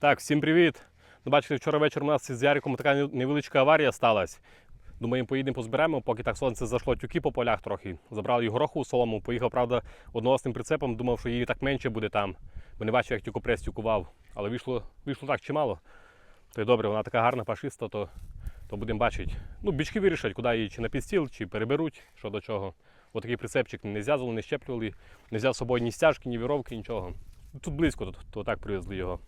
Так, всім привіт. Ну, бачите, вчора вечором у нас з Яриком така невеличка аварія сталася. Думаємо, поїдемо позберемо, поки так сонце зайшло тюки по полях трохи. Забрали і гороху солому, поїхав, правда, одноосним прицепом, думав, що її так менше буде там. Бо не бачив, як тюкопрес тюкував. Але вийшло, вийшло так чимало. То й добре, вона така гарна пашиста, то, то будемо бачити. Ну, бічки вирішать, куди її чи на підстіл, чи переберуть, що до чого. Отакий прицепчик не зв'язували, не щеплювали, не взяв з собою ні стяжки, ні віровки, нічого. Тут близько, то, то так привезли його.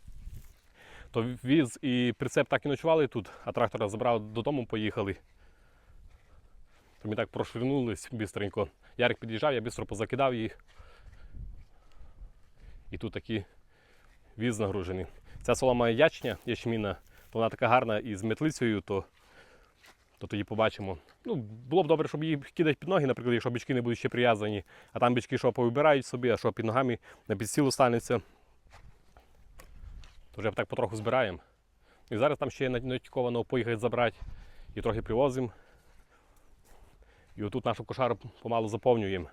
То віз і прицеп так і ночували тут, а трактора забрав додому, поїхали. То ми так проширнулись бистренько. Ярик під'їжджав, я швидко позакидав їх. І тут такий віз нагружений. Ця солома ячня, ячміна, то вона така гарна і з метлицею, то, то тоді побачимо. Ну, було б добре, щоб її кидати під ноги, наприклад, якщо бички не будуть ще прив'язані, а там бички що повибирають собі, а що під ногами на підстілу станеться. То вже так потроху збираємо. І зараз там ще натіковано поїхати забрати і трохи привозимо. І отут нашу кошару помалу заповнюємо.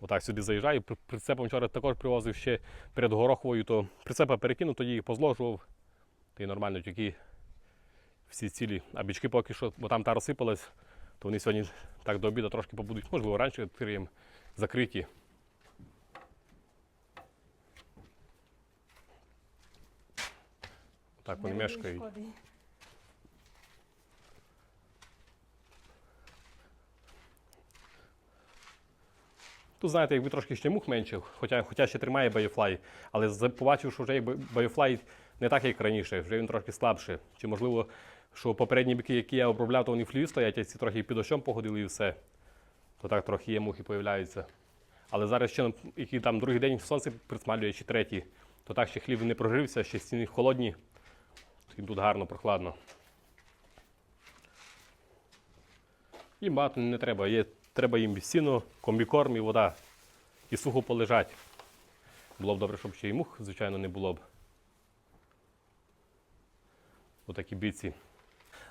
Отак сюди заїжджаю. Прицепом вчора також привозив ще перед гороховою, то прицепа перекинув, тоді позложував. Та й нормально тільки всі цілі. А бічки поки що, бо там та розсипалась, то вони сьогодні так до обіду трошки побудуть. Можливо, раніше відкриємо закриті. Так вони мешкають. Тут, знаєте, якби трошки ще мух менше, хоча, хоча ще тримає Biofly, але побачив, що вже Biofly не так, як раніше, вже він трошки слабше. Чи можливо, що попередні біки, які я обробляв, то вони в хліві стоять, а ці трохи під дощом погодили і все. То так трохи є мухи появляються. Але зараз ще який там другий день сонце присмалює, чи третій, то так ще хлів не прогрівся, ще стіни холодні. І тут гарно, прохладно. Їм багато не треба. Є, треба їм сіно, комбікорм і вода. І сухо полежать. Було б добре, щоб ще й мух, звичайно, не було б. Отакі біці.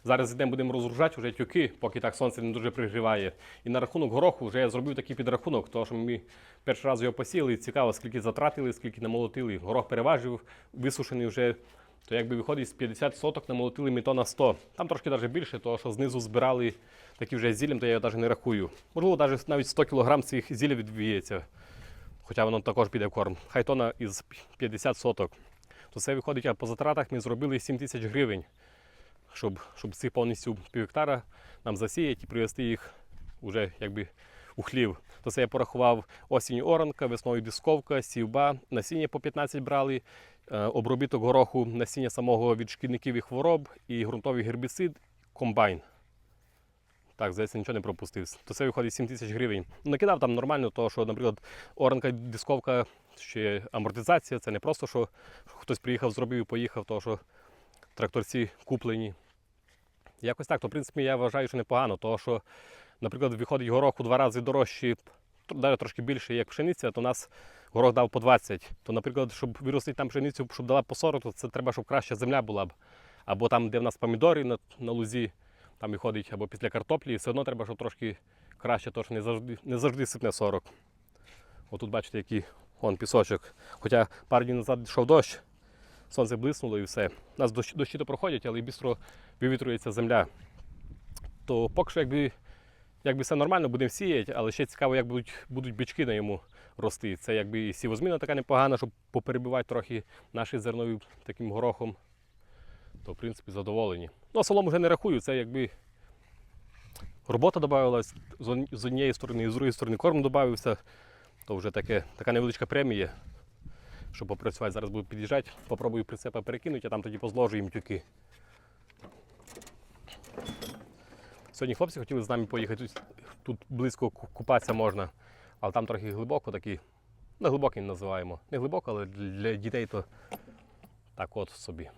Зараз йдемо, будемо розгружати вже тюки, поки так сонце не дуже пригріває. І на рахунок гороху вже я зробив такий підрахунок, тому що ми перший раз його посіяли, і цікаво, скільки затратили, скільки намолотили. Горох переважив, висушений вже, то якби виходить з 50 соток, намолотили ми то на 100. Там трошки навіть більше, тому що знизу збирали такі вже зіллям, то я його навіть не рахую. Можливо, навіть навіть 100 кг цих зілля відб'ється. Хоча воно також піде в корм. Хай тона із 50 соток. То це виходить, а по затратах ми зробили 7 тисяч гривень щоб, щоб цих повністю пів гектара нам засіяти і привезти їх уже якби у хлів. То це я порахував осінь оранка, весною дисковка, сівба, насіння по 15 брали, е, обробіток гороху, насіння самого від шкідників і хвороб, і ґрунтовий гербіцид, комбайн. Так, здається, нічого не пропустив. То це виходить 7 тисяч гривень. Ну, Накидав там нормально, тому що, наприклад, оранка, дисковка, ще амортизація. Це не просто, що хтось приїхав, зробив і поїхав, тому що тракторці куплені. Якось так, то в принципі я вважаю, що непогано, тому що, наприклад, виходить горох у два рази дорожчий, навіть трошки більше, як пшениця, то у нас горох дав по 20. То, наприклад, щоб виростити там пшеницю, щоб дала по 40, то це треба, щоб краща земля була б. Або там, де в нас помідори на, на лузі, там виходить, або після картоплі, все одно треба, щоб трошки краще, тож не завжди, не завжди сипне 40. Отут бачите, який вон, пісочок. Хоча пару днів назад йшов дощ, сонце блиснуло і все. У нас дощ, дощі то проходять, але і швидко вивітрюється земля. То поки що якби, якби все нормально, будемо сіяти, але ще цікаво, як будуть, будуть бички на йому рости. Це якби і сівозміна така непогана, щоб поперебивати трохи наші зернові таким горохом. То, в принципі, задоволені. Ну, а солому вже не рахую, це якби робота додавалась з однієї сторони, і з другої сторони корм додався. То вже таке, така невеличка премія щоб попрацювати. Зараз буду під'їжджати, попробую прицепа перекинути, а там тоді позложу їм тюки. Сьогодні хлопці хотіли з нами поїхати. Тут, тут близько купатися можна, але там трохи глибоко такий. Не глибокий називаємо. Не глибоко, але для дітей то так от собі.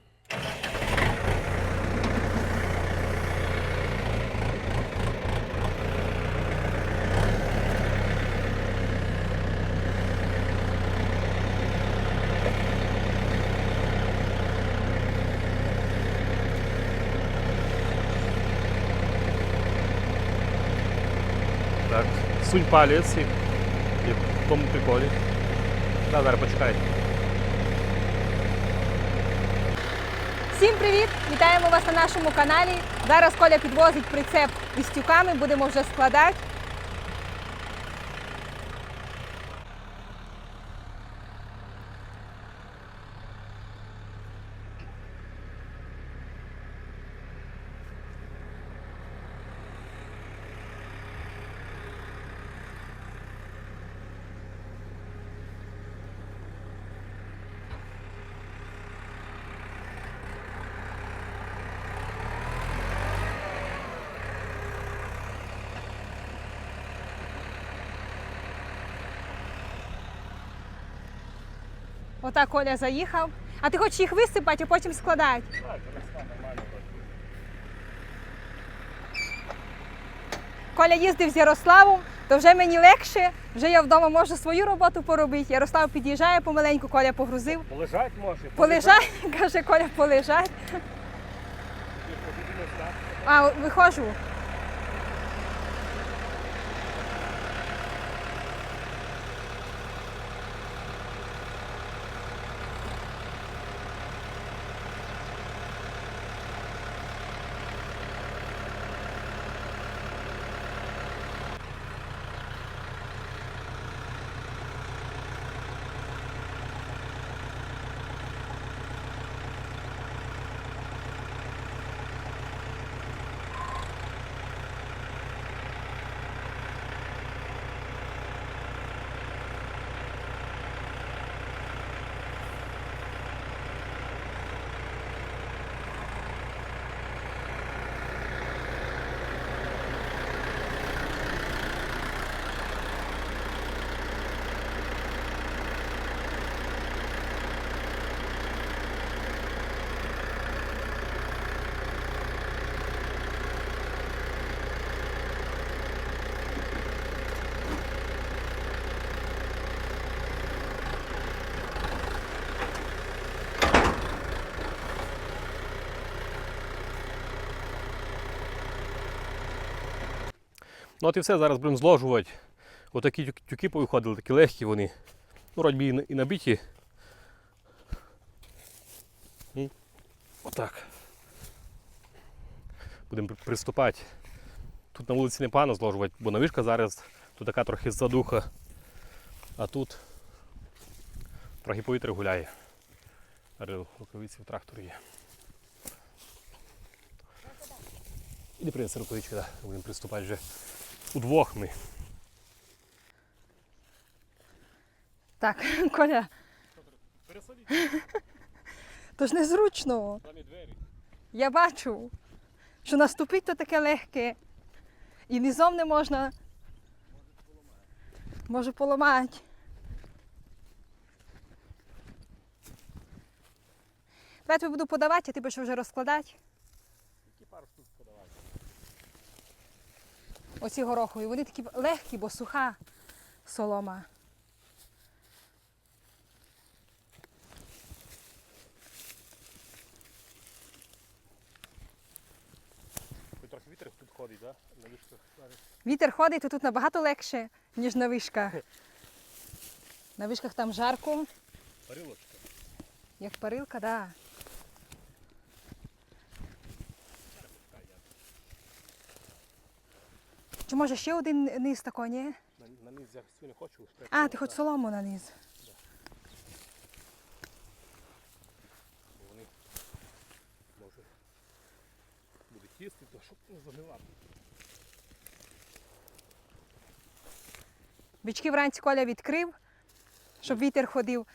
чуть палець і, в тому приколі. Да, зараз почекайте. Всім привіт! Вітаємо вас на нашому каналі. Зараз Коля підвозить прицеп із тюками, будемо вже складати. Отак Коля заїхав. А ти хочеш їх висипати, а потім складати? Коля їздив з Ярославом, то вже мені легше, вже я вдома можу свою роботу поробити. Ярослав під'їжджає помаленьку, Коля погрузив. Полежать може. Полежать, каже Коля, полежать. А, виходжу. Ну от і все, зараз будемо зложувати. Отакі тюки повиходили, такі легкі вони. Ну, вроді і, на- і набиті. Отак. Будемо приступати. Тут на вулиці не погано зложувати, бо навишка зараз тут така трохи задуха. А тут трохи повітря гуляє. Рукавиці в тракторі є. Іди принеси рукавички, да. будемо приступати вже удвох ми. Так, Коля. То ж незручно. Самі двері. Я бачу, що наступити то таке легке. І низом не можна. Може поламати. Давай я буду подавати, а ти будеш вже розкладати. Які пару штук подавати? Оці горохові. Вони такі легкі, бо суха солома. Трохи вітер тут ходить, так? Да? На вишках. Вітер ходить, то тут набагато легше, ніж на вишках. На вишках там жарко, Парилочка. як парилка, так. Да. Може ще один низ такий, ні? На, на низ я не хочу. А, ти хоч солому на низ. Бо вони може будуть їсти, то щоб не загнивати. Бички вранці Коля відкрив, щоб вітер ходив.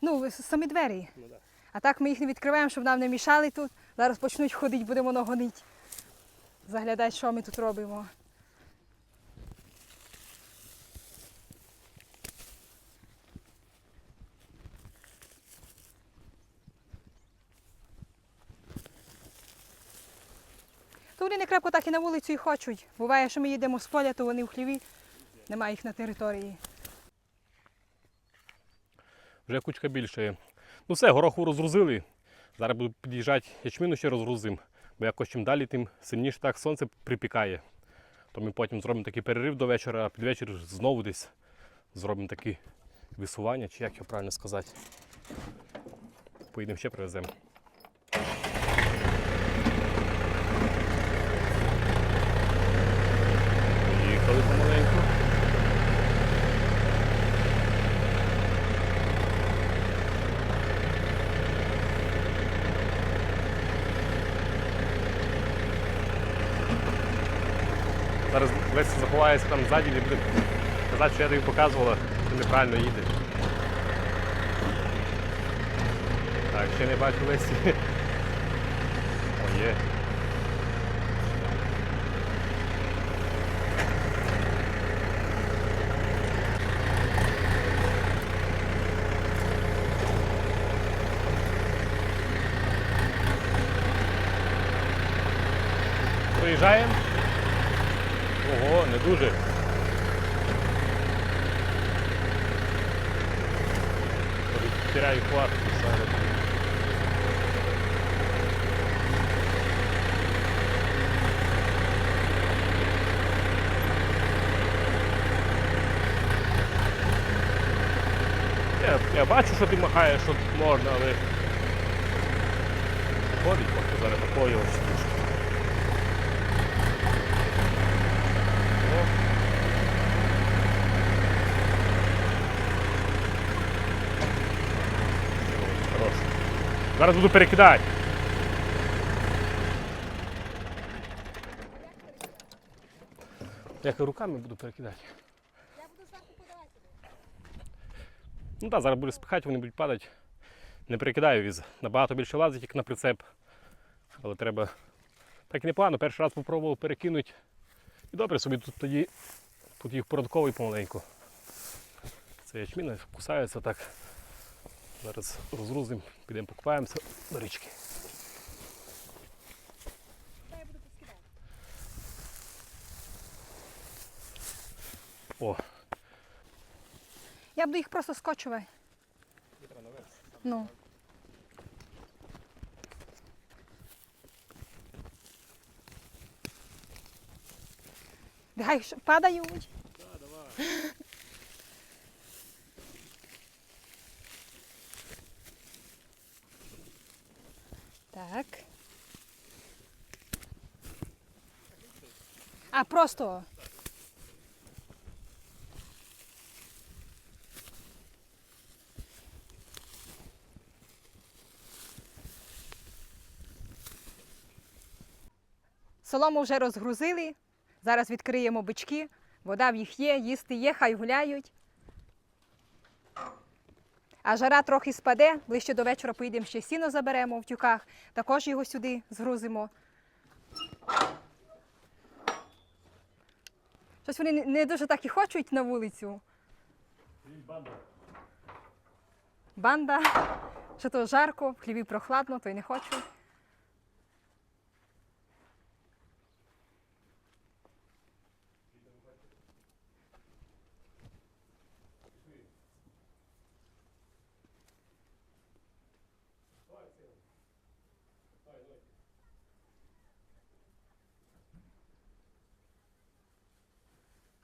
Ну, самі двері. Ну, да. А так ми їх не відкриваємо, щоб нам не мішали тут. Зараз почнуть ходити, будемо нагонити. Заглядати, що ми тут робимо. Вони не крепко так і на вулицю і хочуть. Буває, що ми їдемо з поля, то вони в хліві, немає їх на території. Вже кучка більше. Ну все, гороху розгрузили. Зараз буду під'їжджати, ячмину ще розгрузимо. Бо якось чим далі, тим сильніше так сонце припікає. То ми потім зробимо такий перерив до вечора, а під вечір знову десь зробимо такі висування, чи як його правильно сказати. Поїдемо ще привеземо. Поїхали помаленьку. Зараз Леся заховається там ззаді і буде казати, що я тобі показувала, що неправильно їде. Так, ще не бачу Лесі. О, є. Проїжджаємо. Ого, не дуже. Теряю хватку. Я, я бачу, що ти махаєш, що можна, але ходить, поки зараз такою. О. Хорош. Зараз буду перекидати. Я руками буду перекидати. Я буду тобі. Ну так, зараз буде спихати, вони будуть падати. Не перекидаю віз. Набагато більше лазить, як на прицеп. Але треба. Так і непогано, перший раз спробував перекинути. І добре собі тут тоді тут їх порядковий помаленьку. Це ячміна кусається так. Зараз розгрузимо, підемо покупаємося до річки. О, Я буду їх просто скочувати. Ну. Нехай ж падають. Так. А просто. Солому вже розгрузили. Зараз відкриємо бички. Вода в їх є, їсти є, хай гуляють. А жара трохи спаде, ближче до вечора поїдемо ще сіно заберемо в тюках, також його сюди згрузимо. Щось вони не- дуже так і хочуть на вулицю. Банда, Банда. що то жарко, в хліві прохладно, то й не хочу.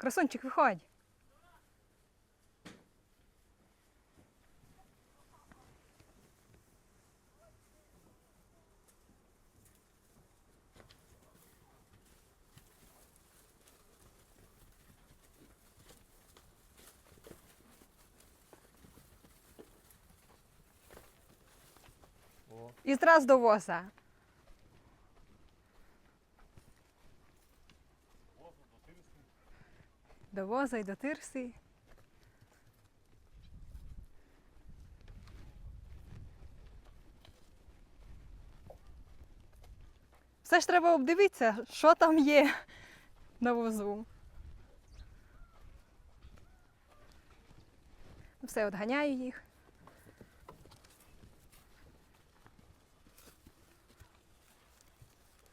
Красунчик, виходь. І зразу до воза. До воза і до тирси. Все ж треба обдивитися, що там є на возу. Все, отганяю їх.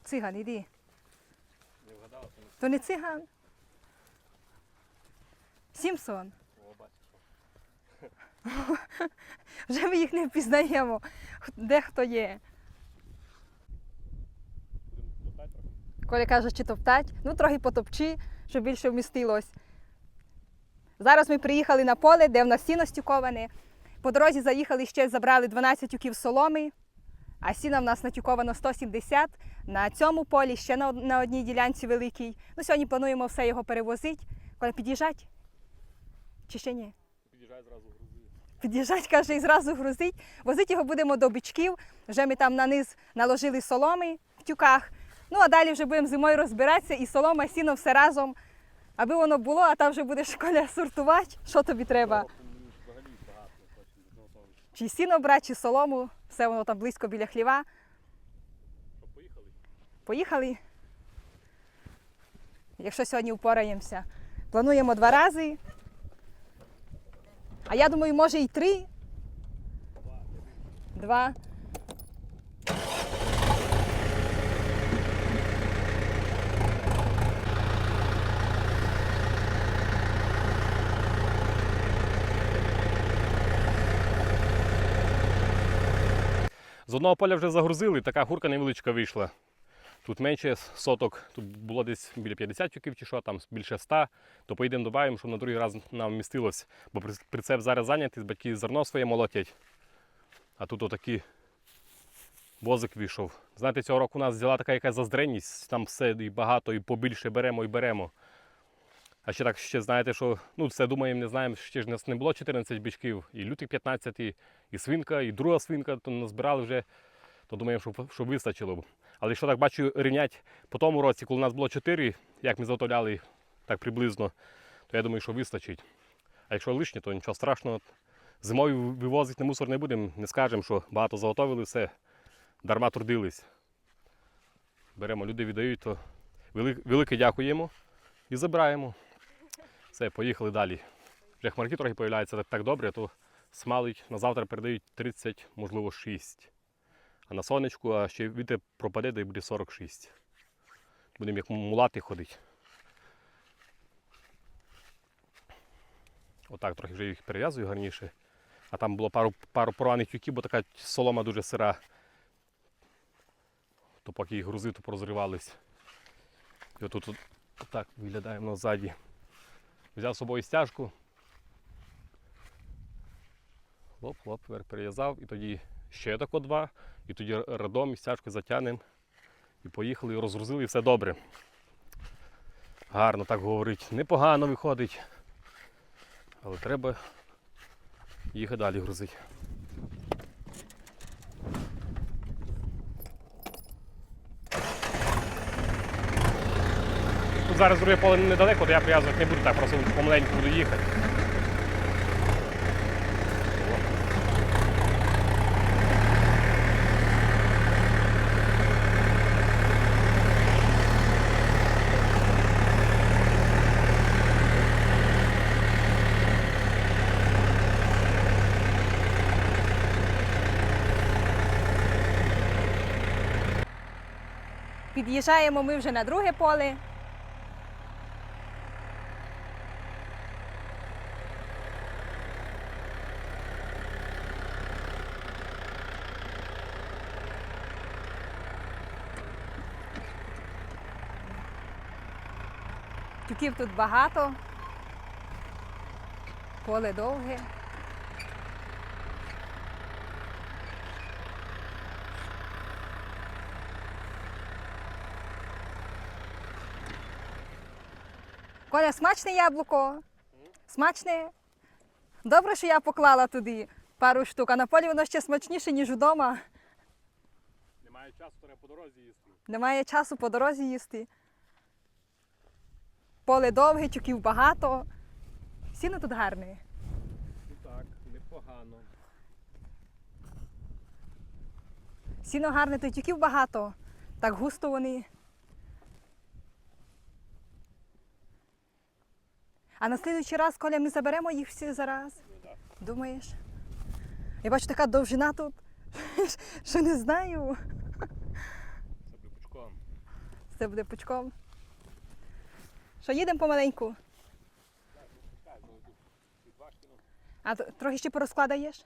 Циган, іди. не вгадала, то не То не циган. Сімсон. Вже ми їх не впізнаємо, де хто є. Коля каже, чи топтать, ну трохи потопчи, щоб більше вмістилось. Зараз ми приїхали на поле, де в нас сіно стюковане. По дорозі заїхали ще, забрали 12 тюків соломи. А сіна в нас натюковано 170. На цьому полі ще на, на одній ділянці великій. Ну, сьогодні плануємо все його перевозити. Коли під'їжджать? Чи ще ні? Під'їжджай зразу грузи. Під'їжджать, каже, і зразу грузить. Возити його будемо до бичків. Вже ми там на низ наложили соломи в тюках. Ну а далі вже будемо зимою розбиратися і солома, і сіно все разом. Аби воно було, а там вже будеш коля сортувати. Що тобі треба? Того. Чи сіно брати, чи солому. Все воно там близько біля хліва. Поїхали? Поїхали. Якщо сьогодні впораємося. Плануємо два рази. А я думаю, може і три. Два. З одного поля вже загрузили, така гурка невеличка вийшла. Тут менше соток, тут було десь біля 50 тюків чи що, там більше 100, то поїдемо добавимо, щоб на другий раз нам вмістилось. Бо при- прицеп зараз зайнятий, батьки зерно своє молотять. А тут отакий возик вийшов. Знаєте, цього року у нас взяла така якась заздренність, там все і багато, і побільше беремо і беремо. А ще так, ще знаєте, що ну це думаємо, не знаємо, ще ж нас не було 14 бичків, і лютих 15, і, і свинка, і друга свинка, то назбирали вже, то думаємо, що, що вистачило б. Але що так бачу, рівнять по тому році, коли у нас було 4, як ми заготовляли так приблизно, то я думаю, що вистачить. А якщо лишнє, то нічого страшного. Зимою вивозити на мусор не будемо, не скажемо, що багато заготовили, все, дарма трудились. Беремо, люди віддають, то велике дякуємо і забираємо. Все, поїхали далі. Вже хмарки трохи появляються так, так добре, то смалить на завтра передають 30, можливо, 6. На сонечку, а ще вітер пропаде, де буде 46. Будемо як мулати ходити. Отак трохи вже їх перев'язую гарніше. А там було пару, пару порваних тюків, бо така солома дуже сира. То поки їх грузив, то порозривались. І отут от, отак виглядає воно ззаді. Взяв з собою стяжку. Вверх перев'язав і тоді ще тако два, і тоді радом і стяжкою затягнемо. І поїхали, і розгрузили, і все добре. Гарно так говорить. Непогано виходить. Але треба їхати далі грузити. Зараз друге поле недалеко, то я прив'язувати не буду, так просто помаленьку буду їхати. Під'їжджаємо ми вже на друге поле. Тюків тут багато. Поле довге. Коля, смачне яблуко? Смачне? Добре, що я поклала туди пару штук, а на полі воно ще смачніше, ніж вдома. Немає часу, треба по дорозі їсти. Немає часу по дорозі їсти. Поле довге, тюків багато. Сіно тут гарне. Ну так, непогано. Сіно гарне, то й тюків багато. Так густо вони. А на слідуючий раз, Коля, ми заберемо їх всі зараз. Думаєш? Я бачу, така довжина тут, що не знаю. Це буде пучком. Це буде пучком. Що, їдемо помаленьку? Ну ну. А трохи ще порозкладаєш?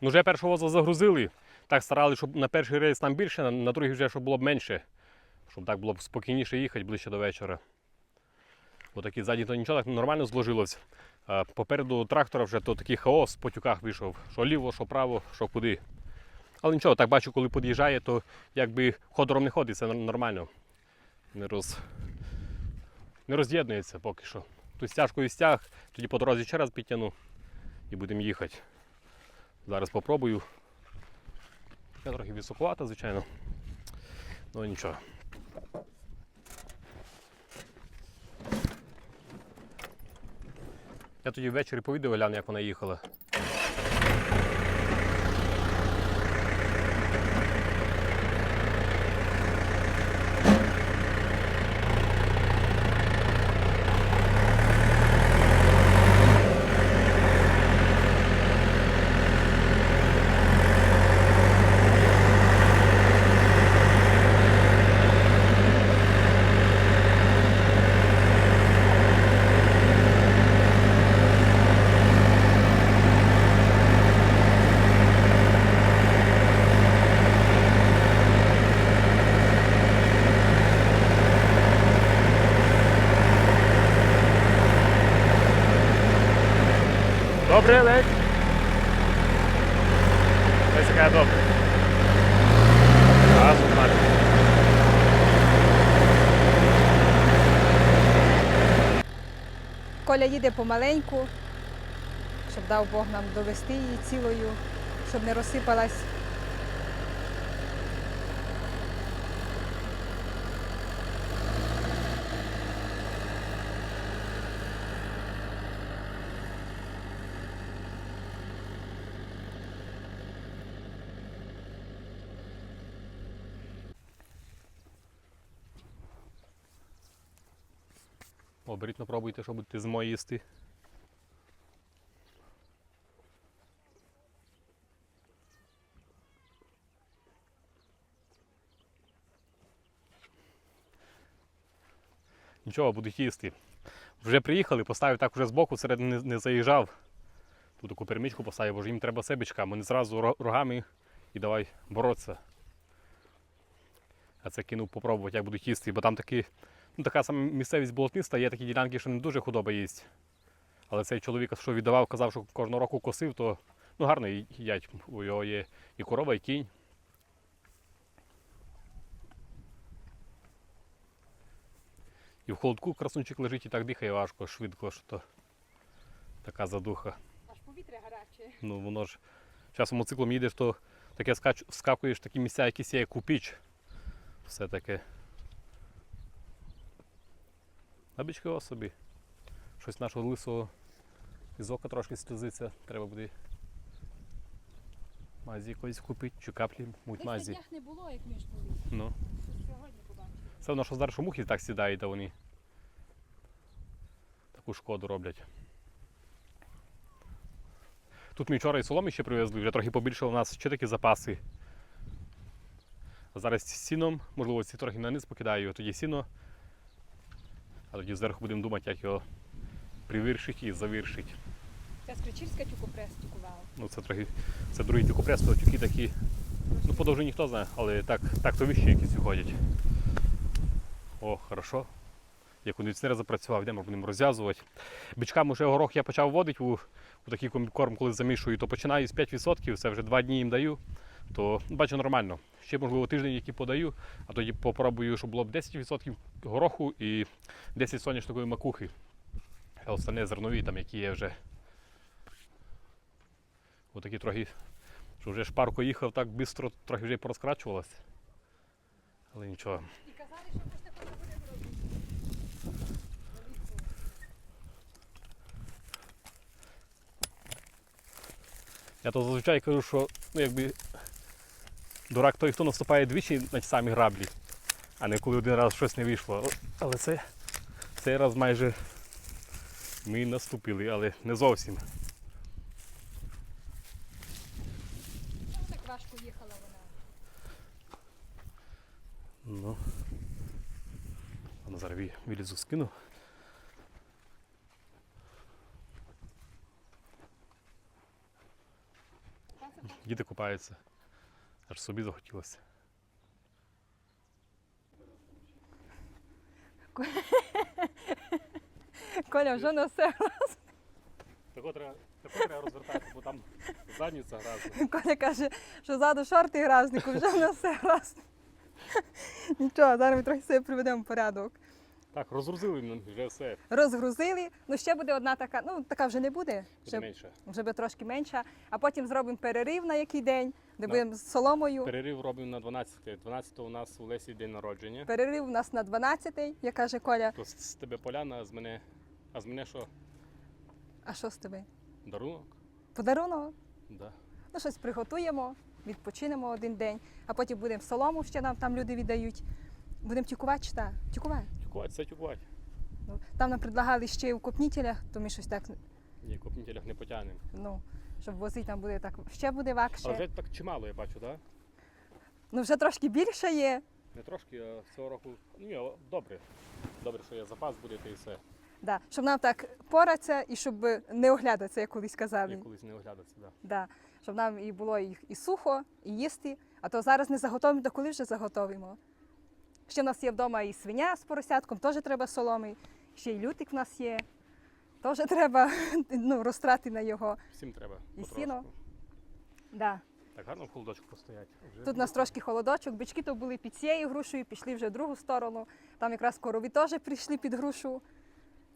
Ну, вже першого воза загрузили. так старали, щоб на перший рейс там більше, на, на другий вже щоб було б менше. Щоб так було б спокійніше їхати ближче до вечора. Отакі ззаді то нічого так нормально зложилось. А попереду трактора вже то такий хаос по тюках вийшов. Що ліво, що право, що куди. Але нічого, так бачу, коли під'їжджає, то якби ходором не ходить, це нормально. Не, роз... не роз'єднується поки що. Тут стяжкою стяг, тоді по дорозі ще раз підтягну і будемо їхати. Зараз попробую. Я трохи високувато, звичайно. Ну нічого. Я тоді ввечері по відео гляну, як вона їхала. Добре. Ось така добре. Газу мати. Коля їде помаленьку, щоб дав Бог нам довести її цілою, щоб не розсипалась. О, беріть, напробуйте, що будете зимою їсти. Нічого, будуть їсти. Вже приїхали, поставив так уже збоку, серед не, заїжджав. Тут таку перемічку поставив, бо ж їм треба себечка, не зразу рогами і давай боротися. А це кинув попробувати, як будуть їсти, бо там такі Ну, така сама місцевість болотниста, є такі ділянки, що не дуже худоба їсть. Але цей чоловік, що віддавав, казав, що кожного року косив, то ну, гарно їдять. У його є і корова, і кінь. І в холодку красунчик лежить і так дихає важко, швидко, що то така задуха. Аж повітря гаряче. Ну воно ж часом циклом їдеш, то таке скач, скакуєш такі місця, якісь є купіч. Все таке. А бички собі. Щось нашого лисого із ока трошки сльозиться. Треба буде мазі якоїсь купити, чи каплі будь мазі. днях не було, як ми ж були. Ну. Сьогодні побачили. Це воно, що зараз що мухи так сідають, а вони таку шкоду роблять. Тут ми вчора і соломи ще привезли, вже трохи побільше у нас ще такі запаси. А зараз з сіном, можливо, ці трохи на низ покидаю, тоді сіно. А тоді зверху будемо думати, як його привиршити і завиршити. Це з Кричівська тюкопрес тюкувала. Ну це трохи. Це другий тюкопрес, то тюки такі. Ну, по довжині ніхто знає, але так, так то вищі якісь виходять. О, хорошо. Як кондиціонер запрацював, йдемо, будемо розв'язувати. Бичкам уже горох я почав вводити у, у такий корм, коли замішую, то починаю з 5%, це вже 2 дні їм даю. То бачу нормально. Ще можливо тиждень, який подаю, а тоді попробую, щоб було б 10% гороху і 10 соняшникової макухи. А остальне зернові, там, які є вже. Отакі трохи, що вже шпарко їхав так швидко, трохи вже порозкрачувалося. Але нічого. І казали, що ж такого робити. Я то зазвичай кажу, що ну, якби дурак той, хто наступає двічі на ті самі граблі, а не коли один раз щось не вийшло. Але це цей раз майже ми наступили, але не зовсім. Так важко їхала вона? Ну. Ладно, зараз вилізу скину. Діти купаються. Аж собі захотілося. Коля вже носе. Тако треба, тако треба розвертати, бо там задниця гразна. Коля каже, що ззаду шорти гразнику, вже носе гразник. Нічого, зараз ми трохи себе приведемо в порядок. Так, розгрузили вже все. Розгрузили. Ну ще буде одна така, ну така вже не буде. Буде Вже, менше. вже буде трошки менша. А потім зробимо перерив на який день, де Да. будемо з соломою. Перерив робимо на 12-й. 12 у нас у Лесі день народження. Перерив у нас на 12-й, як каже Коля. То з тебе поляна, а з мене. А з мене що? А що з тобі? Дарунок? Подарунок? Да. Ну, щось приготуємо, відпочинемо один день, а потім будемо солому, ще нам там люди віддають. Будемо тюкувати чи так? Тюкувати. Тюкувати, це тюкувати. Ну, там нам предлагали ще й у копнітелях, то ми щось так, Ні, в копнітелях не потягнемо. ну, щоб возити там буде так, ще буде Але вакше. вже так чимало, я бачу, так? Ну вже трошки більше є. Не трошки, а цього року. Ні, добре. Добре, що є запас буде, та і все. Да. Щоб нам так поратися і щоб не оглядатися, як колись казали. Я колись не оглядатися, да. Да. Щоб нам і було і, і сухо, і їсти. А то зараз не заготовимо, то коли вже заготовимо. Ще в нас є вдома і свиня з поросятком, теж треба соломи. Ще й лютик в нас є. Теж треба ну, розтрати на його. Всім треба. І сіно. Да. Так гарно в холодочку постоять. Вже Тут у нас трошки холодочок, бички то були під цією грушею, пішли вже в другу сторону. Там якраз корові теж прийшли під грушу.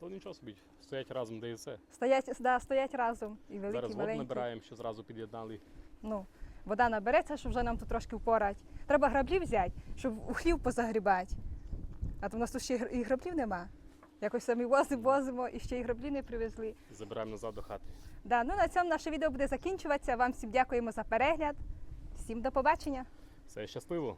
То нічого собі, стоять разом, де і все. Стоять, да, стоять разом. І великі, Зараз воду маленькі. набираємо, що зразу під'єднали. Ну, вода набереться, щоб вже нам тут трошки впорать. Треба граблі взяти, щоб у хлів позагрібати. А то в нас тут ще і граблів нема. Якось самі возимо, возимо і ще й граблі не привезли. Забираємо назад до хати. Да, ну на цьому наше відео буде закінчуватися. Вам всім дякуємо за перегляд. Всім до побачення! Все щасливо.